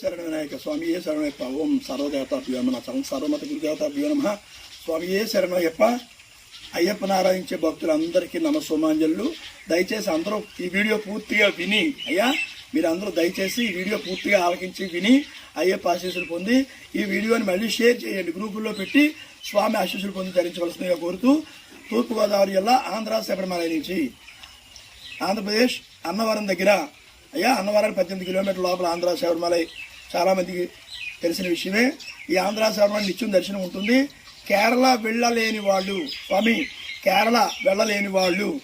శరణ వినాయక స్వామి ఏ ఓం సర్వదేవతాభ్యో నమ. సర్వమత గురుదేవతాభ్యో నమ. స్వామి ఏ శరణయ్యప్ప అయ్యప్పని ఆరాధించే భక్తులందరికీ నమస్సోమాంజలు. దయచేసి అందరూ ఈ వీడియో పూర్తిగా విని అయ్యా మీరందరూ దయచేసి ఈ వీడియో పూర్తిగా ఆలకించి విని అయ్యప్ప ఆశీస్సులు పొంది ఈ వీడియోని మళ్ళీ షేర్ చేయండి గ్రూపుల్లో పెట్టి స్వామి ఆశీస్సులు పొంది ధరించవలసిందిగా కోరుతూ తూర్పుగోదావరి జిల్లా ఆంధ్ర శబరిమల నుంచి. ఆంధ్రప్రదేశ్ అన్నవరం దగ్గర అయ్యా అన్నవరం పద్దెనిమిది కిలోమీటర్ల లోపల ఆంధ్ర శబరిమలై చాలామందికి తెలిసిన విషయమే. ఈ ఆంధ్ర శ్రవణ నిత్యం దర్శనం ఉంటుంది. కేరళ వెళ్ళలేని వాళ్ళు స్వామి కేరళ వెళ్ళలేని వాళ్ళు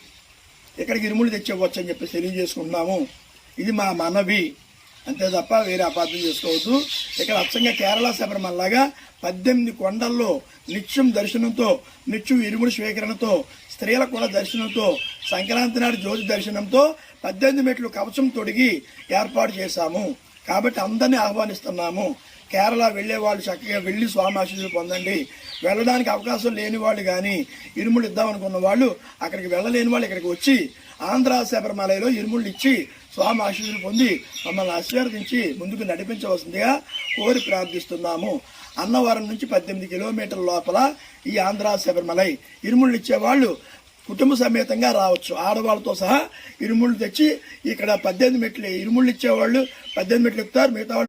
ఇక్కడికి ఇరుములు తెచ్చేవచ్చు అని చెప్పి తెలియజేసుకుంటున్నాము. ఇది మా మనవి. అంతే తప్ప వేరే అపార్థం చేసుకోవద్దు. ఇక్కడ అచ్చంగా కేరళ శబరిమలలాగా పద్దెనిమిది కొండల్లో నిత్యం దర్శనంతో నిత్యం ఇరుముడి స్వీకరణతో స్త్రీలకు కూడా దర్శనంతో సంక్రాంతి నాడు జ్యోతి దర్శనంతో పద్దెనిమిది మెట్లు కవచం తొడిగి ఏర్పాటు చేశాము. కాబట్టి అందరినీ ఆహ్వానిస్తున్నాము. కేరళ వెళ్ళే వాళ్ళు చక్కగా వెళ్ళి స్వామి ఆశీస్సులు పొందండి. వెళ్ళడానికి అవకాశం లేని వాళ్ళు కానీ ఇరుములు ఇద్దామనుకున్న వాళ్ళు అక్కడికి వెళ్ళలేని వాళ్ళు ఇక్కడికి వచ్చి ఆంధ్ర శబరిమలలో ఇరుముళ్ళు ఇచ్చి స్వామి ఆశీస్సులు పొంది మమ్మల్ని ఆశీర్వదించి ముందుకు నడిపించవలసిందిగా కోరి ప్రార్థిస్తున్నాము. అన్నవరం నుంచి పద్దెనిమిది కిలోమీటర్ల లోపల ఈ ఆంధ్ర శబరిమలై ఇరుముళ్ళు ఇచ్చేవాళ్ళు కుటుంబ సమేతంగా రావచ్చు. ఆడవాళ్ళతో సహా ఇరుముళ్ళు తెచ్చి ఇక్కడ పద్దెనిమిది మెట్లు ఇరుముళ్ళు ఇచ్చేవాళ్ళు పద్దెనిమిది మెట్లు ఎక్కుతారు మిగతా